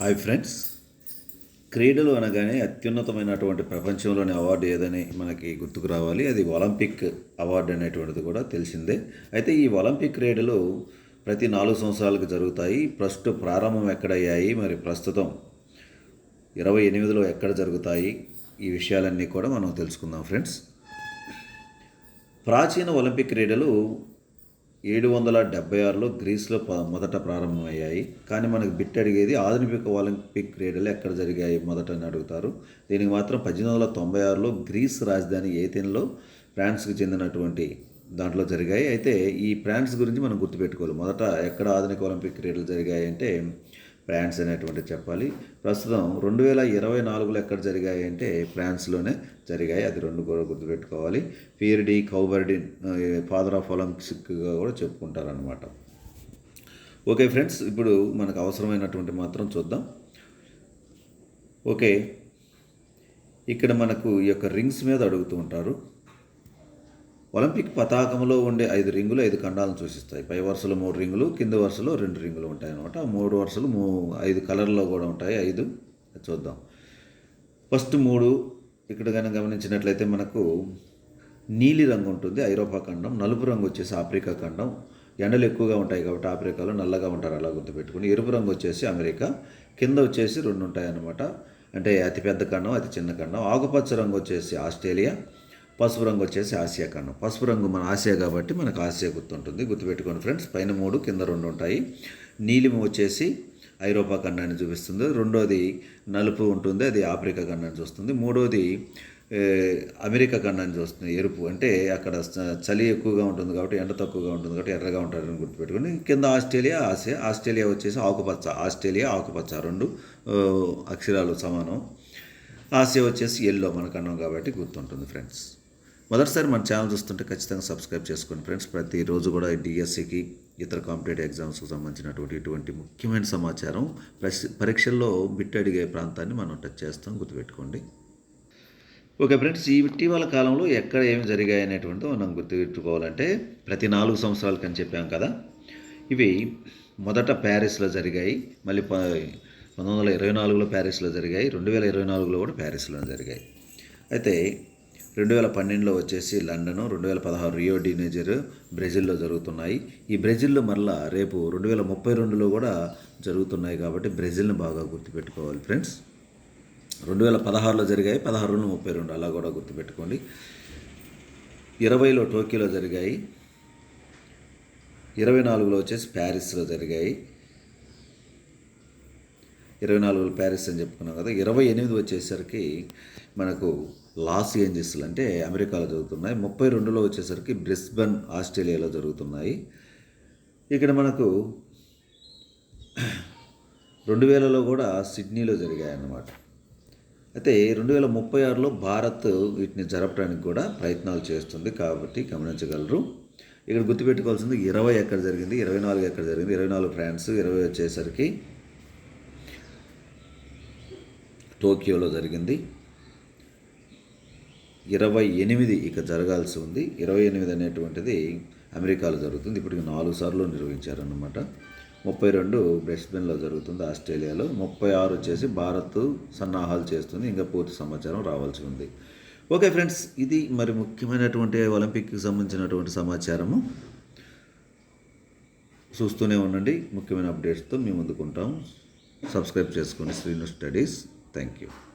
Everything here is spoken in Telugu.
Hi friends. క్రీడలు అనగానే అత్యున్నతమైనటువంటి ప్రపంచంలోని అవార్డు ఏదని మనకి గుర్తుకు రావాలి. అది ఒలింపిక్ అవార్డు అనేటువంటిది కూడా తెలిసిందే. అయితే ఈ ఒలింపిక్ క్రీడలు ప్రతి నాలుగు సంవత్సరాలకు జరుగుతాయి. ప్రస్తుత ప్రారంభం ఎక్కడయ్యాయి? మరి ప్రస్తుతం ఇరవై ఎనిమిదిలో ఎక్కడ జరుగుతాయి? ఈ విషయాలన్నీ కూడా మనం తెలుసుకుందాం ఫ్రెండ్స్. ప్రాచీన ఒలింపిక్ క్రీడలు ఏడు వందల డెబ్బై ఆరులో గ్రీస్లో మొదట ప్రారంభమయ్యాయి. కానీ మనకు బిట్ అడిగేది ఆధునిక ఒలింపిక్ క్రీడలు ఎక్కడ జరిగాయి మొదట అని అడుగుతారు. దీనికి మాత్రం పద్దెనిమిది వందల తొంభై ఆరులో గ్రీస్ రాజధాని ఏథెన్లో ఫ్రాన్స్కి చెందినటువంటి దాంట్లో జరిగాయి. అయితే ఈ ఫ్రాన్స్ గురించి మనం గుర్తుపెట్టుకోవాలి. మొదట ఎక్కడ ఆధునిక ఒలింపిక్ క్రీడలు జరిగాయి అంటే ఫ్రాన్స్ అనేటువంటి చెప్పాలి. ప్రస్తుతం రెండు వేల ఇరవై నాలుగులో ఎక్కడ జరిగాయి అంటే ఫ్రాన్స్లోనే జరిగాయి. అది రెండు కూడా గుర్తుపెట్టుకోవాలి. పియర్డి కౌబర్డిన్ ఫాదర్ ఆఫ్ ఒలింపిక్స్గా కూడా చెప్పుకుంటారనమాట ఓకే ఫ్రెండ్స్ ఇప్పుడు మనకు అవసరమైనటువంటి మాత్రం చూద్దాం. ఓకే. ఇక్కడ మనకు ఈ యొక్క రింగ్స్ మీద అడుగుతూ ఉంటారు. ఒలింపిక్ పతాకంలో ఉండే ఐదు రింగులు ఐదు ఖండాలను సూచిస్తాయి. పై వరుసలో మూడు రింగులు కింద వరుసలో రెండు రింగులు ఉంటాయి అనమాట మూడు వరుసలు మూ ఐదు కలర్లో కూడా ఉంటాయి. ఐదు చూద్దాం. ఫస్ట్ మూడు ఇక్కడ కనుక గమనించినట్లయితే మనకు నీలి రంగు ఉంటుంది ఐరోపా ఖండం. నలుపు రంగు వచ్చేసి ఆఫ్రికా ఖండం. ఎండలు ఎక్కువగా ఉంటాయి కాబట్టి ఆఫ్రికాలో నల్లగా ఉంటారు అలా గుర్తుపెట్టుకుని. ఎరుపు రంగు వచ్చేసి అమెరికా. కింద వచ్చేసి రెండు ఉంటాయి అన్నమాట అంటే అతిపెద్ద ఖండం అతి చిన్న ఖండం. ఆకుపచ్చ రంగు వచ్చేసి ఆస్ట్రేలియా. పసుపు రంగు వచ్చేసి ఆసియా ఖండం పసుపు రంగు మన ఆసియా కాబట్టి మనకు ఆసియా గుర్తుంటుంది. గుర్తుపెట్టుకోండి ఫ్రెండ్స్ పైన మూడు కింద రెండు ఉంటాయి. నీలిమ వచ్చేసి ఐరోపా ఖండాన్ని చూపిస్తుంది. రెండోది నలుపు ఉంటుంది అది ఆఫ్రికా ఖండాన్ని చూస్తుంది. మూడోది అమెరికా ఖండాన్ని చూస్తుంది ఎరుపు. అంటే అక్కడ చలి ఎక్కువగా ఉంటుంది కాబట్టి ఎండ తక్కువగా ఉంటుంది కాబట్టి ఎర్రగా ఉంటారని గుర్తుపెట్టుకుని కింద ఆస్ట్రేలియా ఆసియా ఆస్ట్రేలియా వచ్చేసి ఆకుపచ్చ ఆస్ట్రేలియా ఆకుపచ్చ రెండు అక్షరాలు సమానం. ఆసియా వచ్చేసి ఎల్లో మన కన్నాం కాబట్టి గుర్తుంటుంది ఫ్రెండ్స్. మొదటిసారి మన ఛానల్ చూస్తుంటే ఖచ్చితంగా సబ్స్క్రైబ్ చేసుకోండి ఫ్రెండ్స్. ప్రతిరోజు కూడా డిఎస్సికి ఇతర కాంపిటేటివ్ ఎగ్జామ్స్కి సంబంధించినటువంటి ఇటువంటి ముఖ్యమైన సమాచారం పరీక్షల్లో బిట్ అడిగే ప్రాంతాన్ని మనం టచ్ చేస్తాం. గుర్తుపెట్టుకోండి. ఓకే ఫ్రెండ్స్ ఈ ఇటీవల కాలంలో ఎక్కడ ఏమి జరిగాయి అనేటువంటిది మనం గుర్తుపెట్టుకోవాలంటే ప్రతి నాలుగు సంవత్సరాలకి అని చెప్పాం కదా. ఇవి మొదట ప్యారిస్లో జరిగాయి. మళ్ళీ పంతొమ్మిది వందల ఇరవై నాలుగులో ప్యారిస్లో జరిగాయి. రెండు వేల ఇరవై నాలుగులో కూడా ప్యారిస్లో జరిగాయి. అయితే రెండు వేల పన్నెండులో వచ్చేసి లండను రెండు వేల పదహారు రియో డినేజర్ బ్రెజిల్లో జరుగుతున్నాయి. ఈ బ్రెజిల్లో మళ్ళా రేపు రెండు వేల ముప్పై రెండులో కూడా జరుగుతున్నాయి కాబట్టి బ్రెజిల్ని బాగా గుర్తుపెట్టుకోవాలి ఫ్రెండ్స్. రెండు వేల పదహారులో జరిగాయి పదహారు రెండు ముప్పై రెండు అలా కూడా గుర్తుపెట్టుకోండి. ఇరవైలో టోక్యోలో జరిగాయి ఇరవై నాలుగులో వచ్చేసి ప్యారిస్లో జరిగాయి. ఇరవై నాలుగు ప్యారిస్ అని చెప్పుకున్నాం కదా ఇరవై ఎనిమిది వచ్చేసరికి మనకు లాస్ ఏంజెస్లు అంటే అమెరికాలో జరుగుతున్నాయి ముప్పై రెండులో వచ్చేసరికి బ్రిస్బన్ ఆస్ట్రేలియాలో జరుగుతున్నాయి. ఇక్కడ మనకు రెండు వేలలో కూడా సిడ్నీలో జరిగాయి అన్నమాట అయితే రెండు వేల ముప్పై ఆరులో భారత్ వీటిని జరపడానికి కూడా ప్రయత్నాలు చేస్తుంది కాబట్టి గమనించగలరు. ఇక్కడ గుర్తుపెట్టుకోవాల్సింది ఇరవై ఎక్కడ జరిగింది ఇరవై నాలుగు ఎక్కడ జరిగింది ఇరవై నాలుగు ఫ్రాన్స్ ఇరవై వచ్చేసరికి టోక్యోలో జరిగింది. ఇరవై ఎనిమిది ఇక జరగాల్సి ఉంది. ఇరవై ఎనిమిది అనేటువంటిది అమెరికాలో జరుగుతుంది. ఇప్పటికి నాలుగు సార్లు నిర్వహించారన్నమాట. ముప్పై రెండు బ్రెస్బెన్లో జరుగుతుంది ఆస్ట్రేలియాలో. ముప్పై ఆరు వచ్చేసి భారత్ సన్నాహాలు చేస్తుంది. ఇంకా పూర్తి సమాచారం రావాల్సి ఉంది. ఓకే ఫ్రెండ్స్ ఇది మరి ముఖ్యమైనటువంటి ఒలింపిక్కి సంబంధించినటువంటి సమాచారము. చూస్తూనే ఉండండి. ముఖ్యమైన అప్డేట్స్తో మేము ముందుకుంటాం. సబ్స్క్రైబ్ చేసుకోండి శ్రీను స్టడీస్. Thank you.